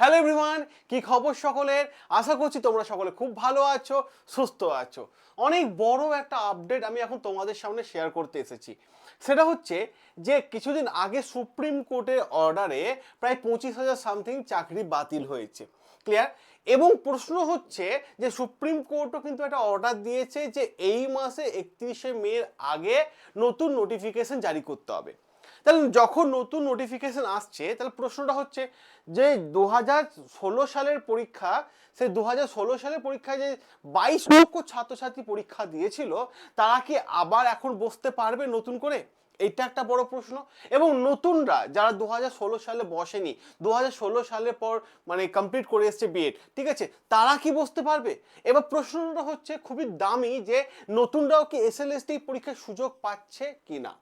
Hello everyone, কি খবর সকলের? আশা করছি তোমরা সকলে খুব ভালো আছো, সুস্থ আছো। অনেক বড় একটা আপডেট আমি এখন তোমাদের সামনে শেয়ার করতে এসেছি। সেটা হচ্ছে যে কিছুদিন আগে সুপ্রিম কোর্টের অর্ডারে প্রায় পঁচিশ হাজার সামথিং চাকরি বাতিল হয়েছে। ক্লিয়ার এবং প্রশ্ন হচ্ছে যে সুপ্রিম কোর্টও কিন্তু একটা অর্ডার দিয়েছে যে এই মাসে একত্রিশে মের আগে নতুন নোটিফিকেশন জারি করতে হবে। তাহলে যখন নতুন নোটিফিকেশন আসছে, তাহলে প্রশ্নটা হচ্ছে যে দু হাজার ষোলো সালের পরীক্ষা সেই দু সালের পরীক্ষায় যে বাইশ লক্ষ ছাত্রছাত্রী পরীক্ষা দিয়েছিল, তারা কি আবার এখন বসতে পারবে নতুন করে? এইটা একটা বড় প্রশ্ন। এবং নতুনরা যারা দু হাজার ষোলো সালে বসেনি দু হাজার ষোলো সালের পর মানে কমপ্লিট করে এসছে বিএড ঠিক আছে? তারা কি বসতে পারবে? এবার প্রশ্নটা হচ্ছে খুবই দামি যে নতুনরাও কি এস এল পরীক্ষার সুযোগ পাচ্ছে কি না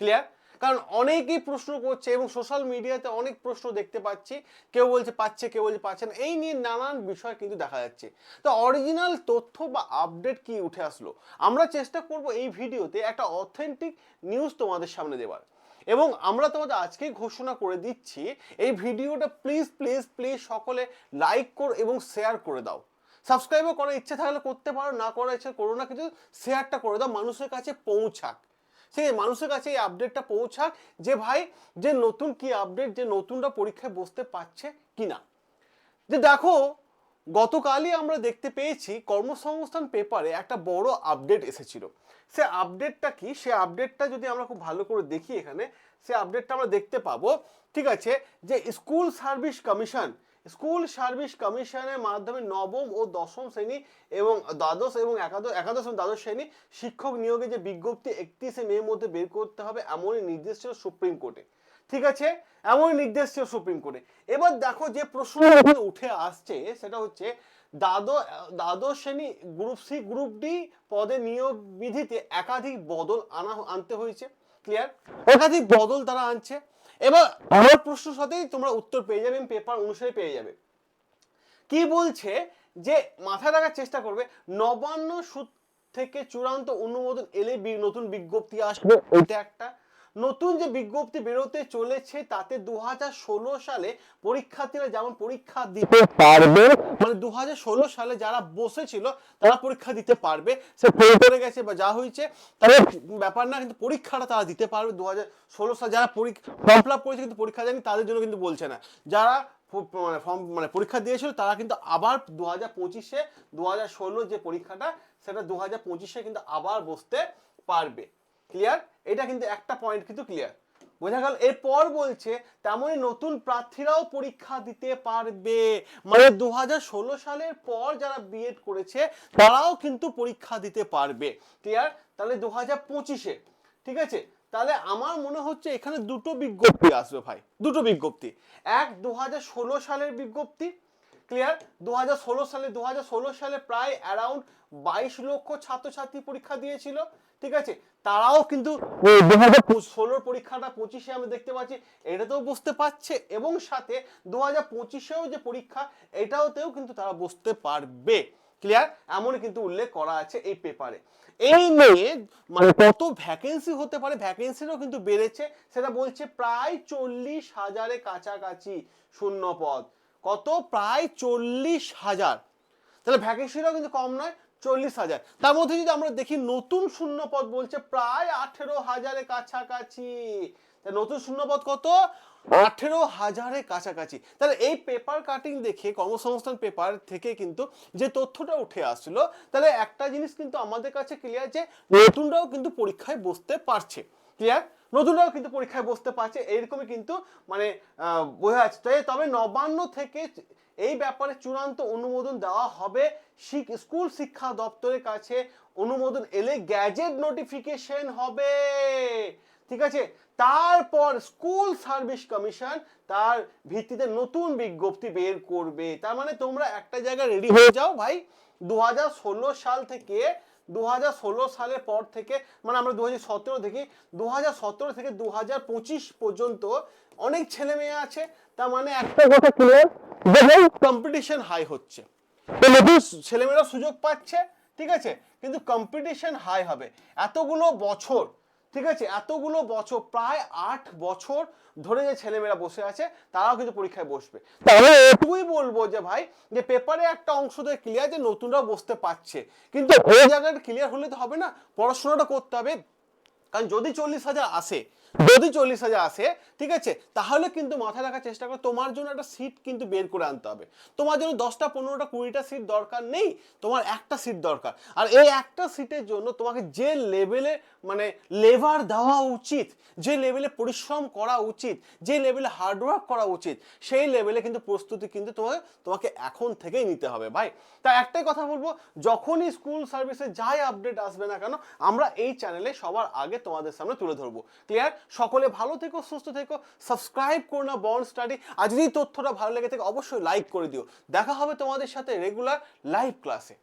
ক্লিয়ার কারণ অনেকেই প্রশ্ন করছে এবং সোশ্যাল মিডিয়াতে অনেক প্রশ্ন দেখতে পাচ্ছি। কেউ বলছে পাচ্ছে, কেউ বলছে পাচ্ছে না। এই নিয়ে নানান বিষয় কিন্তু দেখা যাচ্ছে। তো অরিজিনাল তথ্য বা আপডেট কি উঠে আসলো? আমরা চেষ্টা করব এই ভিডিওতে একটা অথেন্টিক নিউজ তোমাদের সামনে দেওয়ার। এবং আমরা তোমাদের আজকেই ঘোষণা করে দিচ্ছি, এই ভিডিওটা প্লিজ প্লিজ প্লিজ সকলে লাইক কর এবং শেয়ার করে দাও। সাবস্ক্রাইবও করার ইচ্ছে থাকলে করতে পারো, না করার ইচ্ছে করো না, কিন্তু শেয়ারটা করে দাও, মানুষের কাছে পৌঁছাক। আছে মানুষের কাছে এই আপডেটটা পৌঁছাক যে ভাই, যে নতুন কি আপডেট যে নতুনরা পরীক্ষায় বসতে পারছে কি না যে দেখো, গতকালই আমরা দেখতে পেয়েছি কর্মসংস্থান পেপারে একটা বড় আপডেট এসেছিল। সে আপডেটটা কি? সে আপডেটটা যদি আমরা খুব ভালো করে দেখি এখানে, সে আপডেটটা আমরা দেখতে পাবো, ঠিক আছে? যে school service commission school service কমিশনের মাধ্যমে নবম ও দশম শ্রেণি এবং দ্বাদশ এবং একাদশ একাদশ এবং দ্বাদশ শ্রেণি শিক্ষক নিয়োগে যে বিজ্ঞপ্তি একত্রিশে মে মধ্যে বের করতে হবে, এমনই নির্দেশ ছিল সুপ্রিম কোর্টে। ঠিক আছে? এমনই নির্দেশ ছিল সুপ্রিম কোর্টে। এবার দেখো যে প্রশ্ন উঠে আসছে, সেটা হচ্ছে দ্বাদশ দ্বাদশ শ্রেণি গ্রুপ সি, গ্রুপ ডি পদে নিয়োগ বিধিতে একাধিক বদল আনা আনতে হয়েছে। ক্লিয়ার? একাধিক বদল তারা আনছে। এবার আমার প্রশ্ন সাথেই তোমরা উত্তর পেয়ে যাবে পেপার অনুসারে পেয়ে যাবে। কি বলছে যে মাথায় রাখার চেষ্টা করবে নবান্ন সূত্র থেকে চূড়ান্ত অনুমোদন এলে নতুন বিজ্ঞপ্তি আসবে। ওইটা একটা নতুন যে বিজ্ঞপ্তি বেরোতে চলেছে, তাতে দু হাজার ষোলো সালে পরীক্ষার্থীরা যেমন পরীক্ষা দিতে পারবে মানে দু হাজার ষোলো সালে যারা বসেছিল, তারা পরীক্ষা দিতে পারবে। সে ফেল করে গেছে বা যা হয়েছে তাদের ব্যাপার না, কিন্তু পরীক্ষাটা তারা দিতে পারবে। দু হাজার ষোলো সালে যারা পরীক্ষা ফর্ম ফিল আপ করেছে, কিন্তু পরীক্ষা দেয়নি, তাদের জন্য কিন্তু বলছে না। যারা মানে ফর্ম মানে পরীক্ষা দিয়েছিল, তারা কিন্তু আবার দু হাজার পঁচিশে দু হাজার ষোলো যে পরীক্ষাটা, সেটা দু হাজার পঁচিশে কিন্তু আবার বসতে পারবে। ক্লিয়ার এটা কিন্তু একটা পয়েন্ট কিন্তু ক্লিয়ার বোঝা গেল? এরপর বলছে তেমনই নতুন প্রার্থীরাও পরীক্ষা দিতে পারবে। মানে দু সালের পর যারা বিএড করেছে, তারাও কিন্তু পরীক্ষা দিতে পারবে। ক্লিয়ার তাহলে দু হাজার পঁচিশে, ঠিক আছে? তাহলে আমার মনে হচ্ছে এখানে দুটো বিজ্ঞপ্তি আসবে ভাই। দুটো বিজ্ঞপ্তি। এক দু সালের বিজ্ঞপ্তি ক্লিয়ার দু হাজার ষোলো সালে দু হাজার ষোলো সালে প্রায় অ্যারাউন্ড বাইশ লক্ষ ছাত্রছাত্রী পরীক্ষা দিয়েছিল ঠিক আছে? তারাও কিন্তু দু হাজার ষোলোর পরীক্ষাটা পঁচিশে আমরা দেখতে পাচ্ছি এটাতেও বসতে পারছে এবং সাথে দু হাজার পঁচিশেও যে পরীক্ষা এটাওতেও কিন্তু তারা বসতে পারবে ক্লিয়ার এমন কিন্তু উল্লেখ করা আছে এই পেপারে এই নিয়ে মানে কত ভ্যাকেন্সি হতে পারে ভ্যাকেন্সিরও কিন্তু বেড়েছে সেটা বলছে প্রায় চল্লিশ হাজারের কাছাকাছি শূন্য পদ কত? প্রায় চল্লিশ হাজার। তাহলে ভ্যাকেন্সিটাও কিন্তু কম নয়, চল্লিশ হাজার। তার মধ্যে যদি আমরা দেখি নতুন শূন্য পদ বলছে, প্রায় আঠেরো হাজারের কাছাকাছি। নতুন শূন্য পদ কত? আঠেরো হাজারের কাছাকাছি। তাহলে এই পেপার কাটিং দেখে, কর্মসংস্থান পেপার থেকে কিন্তু যে তথ্যটা উঠে আসছিল তাহলে একটা জিনিস কিন্তু আমাদের কাছে ক্লিয়ার যে নতুনরাও কিন্তু পরীক্ষায় বসতে পারছে। ক্লিয়ার নতুনরাও কিন্তু পরীক্ষায় বসতে পারছে এইরকমই কিন্তু মানে বোঝা যাচ্ছে। তাই তবে নবান্ন থেকে এই ব্যাপারে চূড়ান্ত অনুমোদন দেওয়া হবে। স্কুল শিক্ষা দপ্তরের কাছে অনুমোদন এলে গ্যাজেট নোটিফিকেশন হবে। ঠিক আছে? তারপর স্কুল সার্ভিস কমিশন তার ভিত্তিতে নতুন বিজ্ঞপ্তি বের করবে। তার মানে তোমরা একটা জায়গায় রেডি হয়ে যাও ভাই। দু হাজার ষোলো সাল থেকে দু সালের পর থেকে মানে আমরা দু হাজার দেখি দু হাজার সতেরো থেকে দু হাজার পঁচিশ পর্যন্ত অনেক ছেলে মেয়ে আছে, তার মানে একটা কথা ক্লিয়ার কম্পিটিশন হাই হচ্ছে। ছেলেমেয়েরা সুযোগ পাচ্ছে, ঠিক আছে? কিন্তু কম্পিটিশন হাই হবে। এতগুলো বছর ঠিক আছে? এতগুলো বছর প্রায় আট বছর ধরে যে ছেলেমেয়েরা বসে আছে তারাও কিন্তু পরীক্ষায় বসবে। তাহলে এটুকুই বলব যে ভাই যে পেপারে একটা অংশ তো ক্লিয়ার যে নতুনরাও বসতে পারছে। কিন্তু ওই জায়গাটা ক্লিয়ার হলে তো হবে না পড়াশোনাটা করতে হবে। কারণ যদি চল্লিশ হাজার আসে যদি চল্লিশ হাজার আসে, ঠিক আছে? তাহলে কিন্তু মাথায় রাখার চেষ্টা করো, তোমার জন্য একটা সিট কিন্তু বের করে আনতে হবে। তোমার জন্য দশটা, পনেরোটা, কুড়িটা সিট দরকার নেই, তোমার একটা সিট দরকার। আর এই একটা সিটের জন্য তোমাকে যে লেভেলে মানে লেবার দেওয়া উচিত, যে লেভেলে পরিশ্রম করা উচিত, যে লেভেলে হার্ডওয়ার্ক করা উচিত, সেই লেভেলে কিন্তু প্রস্তুতি কিন্তু তোমাকে তোমাকে এখন থেকেই নিতে হবে। ভাই তাই একটাই কথা বলব, যখনই স্কুল সার্ভিসে যাই আপডেট আসবে না কেন, আমরা এই চ্যানেলে সবার আগে তোমাদের সামনে তুলে ধরবো। ক্লিয়ার সকলে ভালো থেকো, সুস্থ থেকো সাবস্ক্রাইব করো না বন্ড স্টাডি আর যদি তথ্যটা ভালো লেগে থাকে, অবশ্যই লাইক করে দিও। দেখা হবে তোমাদের সাথে রেগুলার লাইভ ক্লাসে